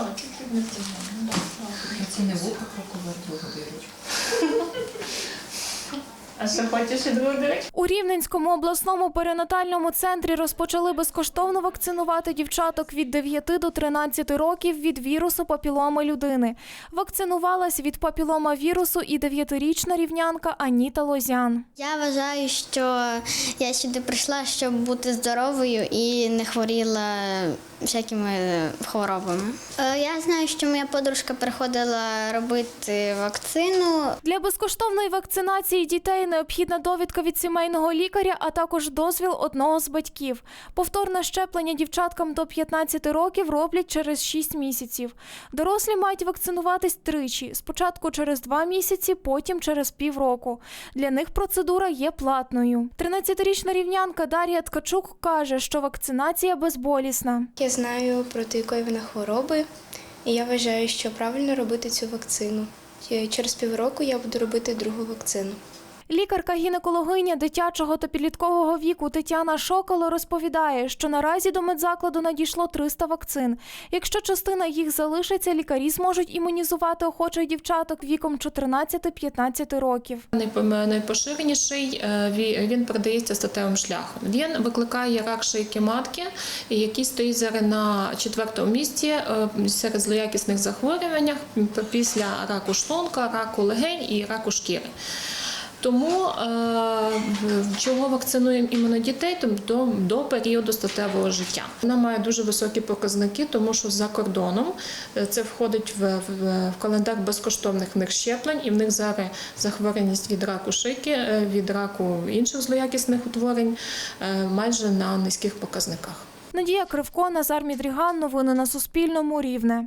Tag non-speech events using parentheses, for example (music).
Так, тільки не тягнемо. Ці не вуха проковер другу дирочку. (laughs) А що хочеш і другу? У Рівненському обласному перинатальному центрі розпочали безкоштовно вакцинувати дівчаток від 9 до 13 років від вірусу папіломи людини. Вакцинувалась від папілома вірусу і 9-річна рівнянка Аніта Лозян. Я вважаю, що я сюди прийшла, щоб бути здоровою і не хворіла всякими хворобами. Е, Я знаю, що моя подружка приходила робити вакцину. Для безкоштовної вакцинації дітей необхідна довідка від сімейного лікаря, а також дозвіл одного з батьків. Повторне щеплення дівчаткам до 15 років роблять через 6 місяців. Дорослі мають вакцинуватись тричі: спочатку через 2 місяці, потім через півроку. Для них процедура є платною. 13-річна рівнянка Дар'я Ткачук каже, що вакцинація безболісна. Я знаю проти якої вона хвороби, і я вважаю, що правильно робити цю вакцину. Е, Через півроку я буду робити другу вакцину. Лікарка-гінекологиня дитячого та підліткового віку Тетяна Шоколо розповідає, що наразі до медзакладу надійшло 300 вакцин. Якщо частина їх залишиться, лікарі зможуть імунізувати охочих дівчаток віком 14-15 років. Найпоширеніший е, він передається статевим шляхом. Він викликає рак шийки матки, який стоїть зараз на четвертому місці е, серед злоякісних захворювань після раку шлунка, раку легень і раку шкіри. Тому е, чого вакцинуємо іменно дітей, до, до періоду статевого життя. Вона має дуже високі показники, тому що за кордоном е, це входить в, в, в календар безкоштовних в них щеплень, і в них зараз захворюваність від раку шийки, е, від раку інших злоякісних утворень майже на низьких показниках. Надія Кривко, Назар Мідріган. Новини на Суспільному. Рівне.